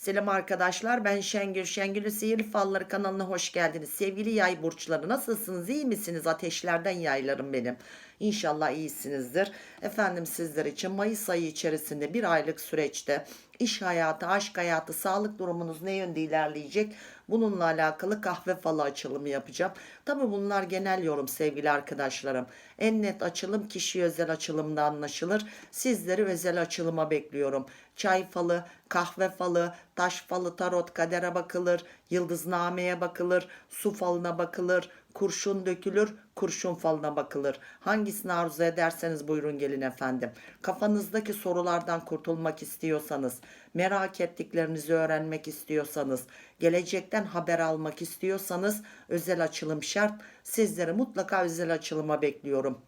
Selam arkadaşlar ben Şengül. Şengül'ün Sihirli Falları kanalına hoş geldiniz. Sevgili yay burçları nasılsınız iyi misiniz? Ateşlerden yaylarım benim. İnşallah iyisinizdir. Efendim sizler için Mayıs ayı içerisinde bir aylık süreçte iş hayatı, aşk hayatı, sağlık durumunuz ne yönde ilerleyecek? Bununla alakalı kahve falı açılımı yapacağım. Tabi bunlar genel yorum sevgili arkadaşlarım. En net açılım kişi özel açılımda anlaşılır. Sizleri özel açılıma bekliyorum. Çay falı, kahve falı, taş falı, tarot, kadere bakılır, yıldıznameye bakılır, su falına bakılır, kurşun dökülür, kurşun falına bakılır. Hangisini arzu ederseniz buyurun gelin efendim. Kafanızdaki sorulardan kurtulmak istiyorsanız, merak ettiklerinizi öğrenmek istiyorsanız, gelecekten haber almak istiyorsanız özel açılım şart. Sizleri mutlaka özel açılıma bekliyorum.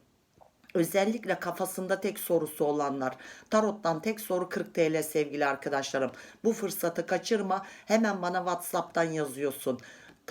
Özellikle kafasında tek sorusu olanlar. Tarot'tan tek soru 40 TL sevgili arkadaşlarım. Bu fırsatı kaçırma. Hemen bana WhatsApp'tan yazıyorsun.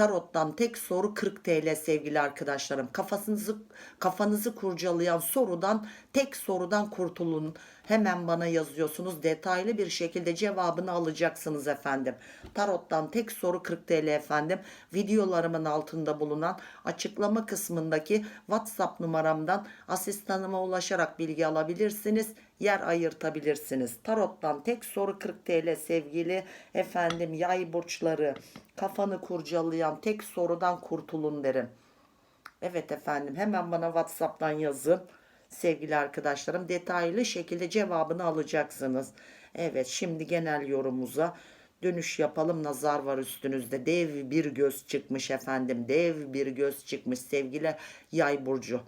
Tarot'tan tek soru 40 TL sevgili arkadaşlarım. Kafasınızı kafanızı kurcalayan sorudan tek sorudan kurtulun. Hemen bana yazıyorsunuz. Detaylı bir şekilde cevabını alacaksınız efendim. Tarot'tan tek soru 40 TL efendim. Videolarımın altında bulunan açıklama kısmındaki WhatsApp numaramdan asistanıma ulaşarak bilgi alabilirsiniz. Yer ayırtabilirsiniz. Tarot'tan tek soru 40 TL sevgili efendim yay burçları. Kafanı kurcalayan tek sorudan kurtulun derim. Evet efendim hemen bana WhatsApp'tan yazın sevgili arkadaşlarım. Detaylı şekilde cevabını alacaksınız. Evet şimdi genel yorumumuza dönüş yapalım. Nazar var üstünüzde. Dev bir göz çıkmış efendim. Dev bir göz çıkmış sevgili yay burcu.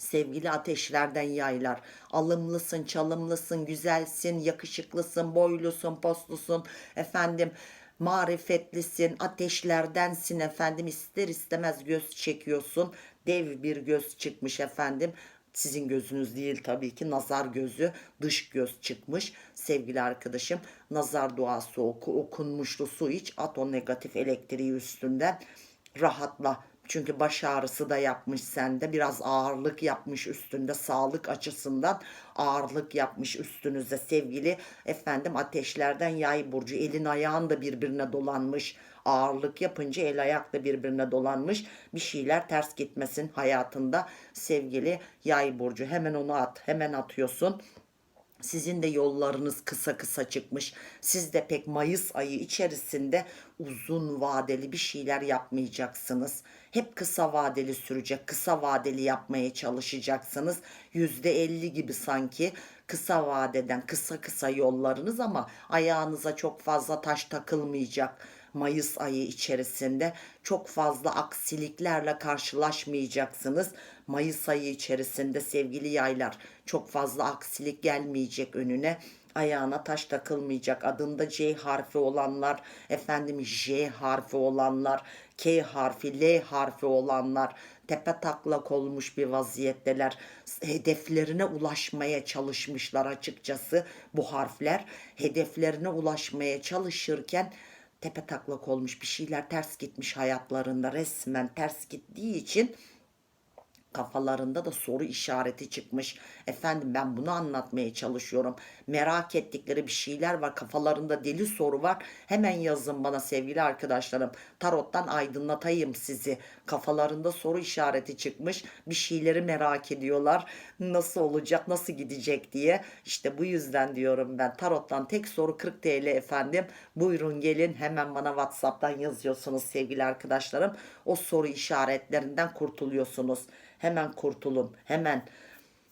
Sevgili ateşlerden yaylar. Alımlısın, çalımlısın, güzelsin, yakışıklısın, boylusun, postlusun. Efendim marifetlisin, ateşlerdensin efendim. İster istemez göz çekiyorsun. Dev bir göz çıkmış efendim. Sizin gözünüz değil tabii ki nazar gözü dış göz çıkmış sevgili arkadaşım nazar duası oku okunmuştu su iç at o negatif elektriği üstünden rahatla çünkü baş ağrısı da yapmış sende. Biraz ağırlık yapmış üstünde sağlık açısından ağırlık yapmış üstünüzde sevgili efendim ateşlerden yay burcu. Elin ayağın da birbirine dolanmış. Ağırlık yapınca el ayak da birbirine dolanmış. Bir şeyler ters gitmesin hayatında sevgili yay burcu. Hemen onu at. Hemen atıyorsun. Sizin de yollarınız kısa kısa çıkmış. Siz de pek Mayıs ayı içerisinde uzun vadeli bir şeyler yapmayacaksınız. Hep kısa vadeli sürecek, kısa vadeli yapmaya çalışacaksınız. Yüzde elli gibi sanki kısa vadeden kısa kısa yollarınız ama ayağınıza çok fazla taş takılmayacak. Mayıs ayı içerisinde çok fazla aksiliklerle karşılaşmayacaksınız. Mayıs ayı içerisinde sevgili yaylar çok fazla aksilik gelmeyecek önüne ayağına taş takılmayacak. Adında C harfi olanlar, efendim J harfi olanlar, K harfi, L harfi olanlar tepe taklak olmuş bir vaziyetteler. Hedeflerine ulaşmaya çalışmışlar açıkçası bu harfler. Hedeflerine ulaşmaya çalışırken tepe taklak olmuş bir şeyler ters gitmiş hayatlarında resmen ters gittiği için kafalarında da soru işareti çıkmış. Efendim ben bunu anlatmaya çalışıyorum. Merak ettikleri bir şeyler var. Kafalarında deli soru var. Hemen yazın bana sevgili arkadaşlarım. Tarottan aydınlatayım sizi. Kafalarında soru işareti çıkmış. Bir şeyleri merak ediyorlar. Nasıl olacak, nasıl gidecek diye. İşte bu yüzden diyorum ben. Tarottan tek soru 40 TL efendim. Buyurun gelin hemen bana WhatsApp'tan yazıyorsunuz sevgili arkadaşlarım. O soru işaretlerinden kurtuluyorsunuz. Hemen kurtulun. Hemen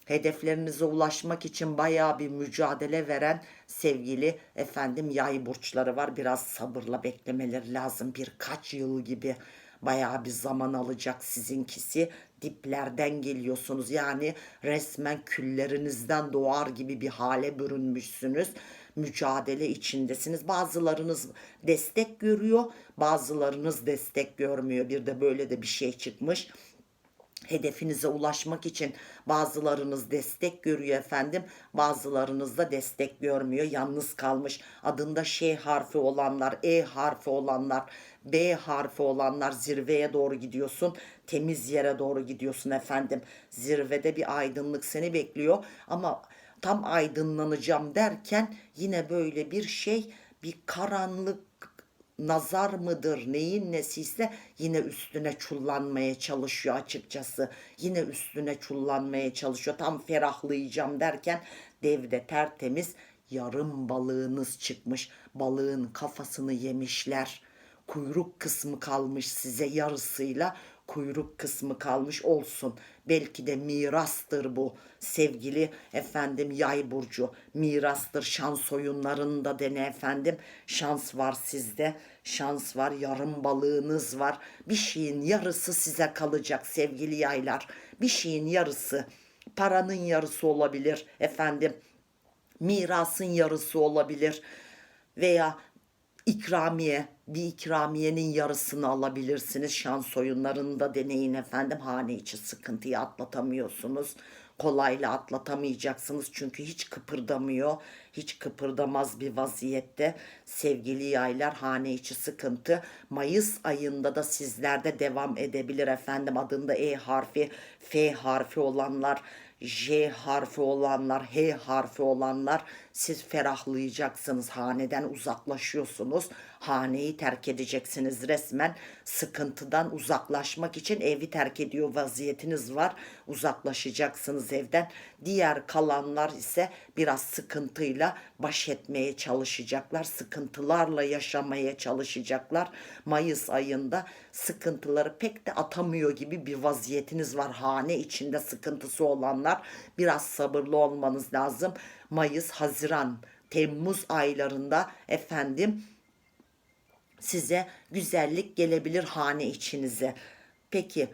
hedeflerinize ulaşmak için bayağı bir mücadele veren sevgili efendim yay burçları var. Biraz sabırla beklemeleri lazım. Birkaç yıl gibi bayağı bir zaman alacak sizinkisi. Diplerden geliyorsunuz. Yani resmen küllerinizden doğar gibi bir hale bürünmüşsünüz. Mücadele içindesiniz. Bazılarınız destek görüyor, bazılarınız destek görmüyor. Bir de böyle de bir şey çıkmış hedefinize ulaşmak için bazılarınız destek görüyor efendim bazılarınız da destek görmüyor yalnız kalmış. Adında Ş harfi olanlar E harfi olanlar B harfi olanlar zirveye doğru gidiyorsun temiz yere doğru gidiyorsun efendim. Zirvede bir aydınlık seni bekliyor ama tam aydınlanacağım derken yine böyle bir şey bir karanlık nazar mıdır neyin nesiyse yine üstüne çullanmaya çalışıyor açıkçası. Yine üstüne çullanmaya çalışıyor. Tam ferahlayacağım derken devde tertemiz yarım balığınız çıkmış. Balığın kafasını yemişler. Kuyruk kısmı kalmış size yarısıyla kuyruk kısmı kalmış olsun. Belki de mirastır bu sevgili efendim yay burcu. Mirastır şans oyunlarında dene efendim. Şans var sizde. Şans var yarım balığınız var. Bir şeyin yarısı size kalacak sevgili yaylar. Bir şeyin yarısı. Paranın yarısı olabilir efendim. Mirasın yarısı olabilir. Veya ikramiye bir ikramiyenin yarısını alabilirsiniz. Şans oyunlarında deneyin efendim. Hane içi sıkıntıyı atlatamıyorsunuz. Kolayla atlatamayacaksınız çünkü hiç kıpırdamıyor. Hiç kıpırdamaz bir vaziyette. Sevgili yaylar hane içi sıkıntı. Mayıs ayında da sizlerde devam edebilir efendim. Adında E harfi, F harfi olanlar J harfi olanlar, H harfi olanlar siz ferahlayacaksınız. Haneden uzaklaşıyorsunuz. Haneyi terk edeceksiniz resmen. Sıkıntıdan uzaklaşmak için evi terk ediyor vaziyetiniz var. Uzaklaşacaksınız evden. Diğer kalanlar ise biraz sıkıntıyla baş etmeye çalışacaklar. Sıkıntılarla yaşamaya çalışacaklar. Mayıs ayında sıkıntıları pek de atamıyor gibi bir vaziyetiniz var. Hane içinde sıkıntısı olanlar biraz sabırlı olmanız lazım. Mayıs, Haziran, Temmuz aylarında efendim size güzellik gelebilir hane içinize. Peki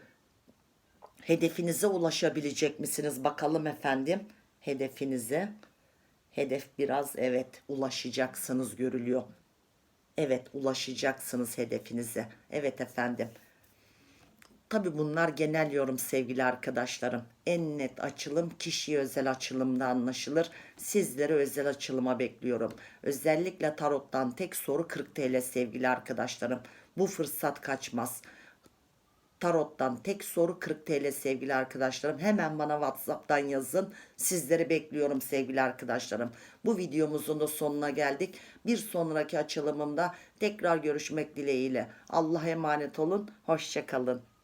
hedefinize ulaşabilecek misiniz bakalım efendim hedefinize. Hedef biraz evet ulaşacaksınız görülüyor. Evet ulaşacaksınız hedefinize. Evet efendim. Tabi bunlar genel yorum sevgili arkadaşlarım. En net açılım kişiye özel açılımda anlaşılır. Sizlere özel açılıma bekliyorum. Özellikle tarottan tek soru 40 TL sevgili arkadaşlarım. Bu fırsat kaçmaz. Tarot'tan tek soru 40 TL sevgili arkadaşlarım. Hemen bana WhatsApp'tan yazın. Sizleri bekliyorum sevgili arkadaşlarım. Bu videomuzun da sonuna geldik. Bir sonraki açılımımda tekrar görüşmek dileğiyle. Allah'a emanet olun. Hoşçakalın.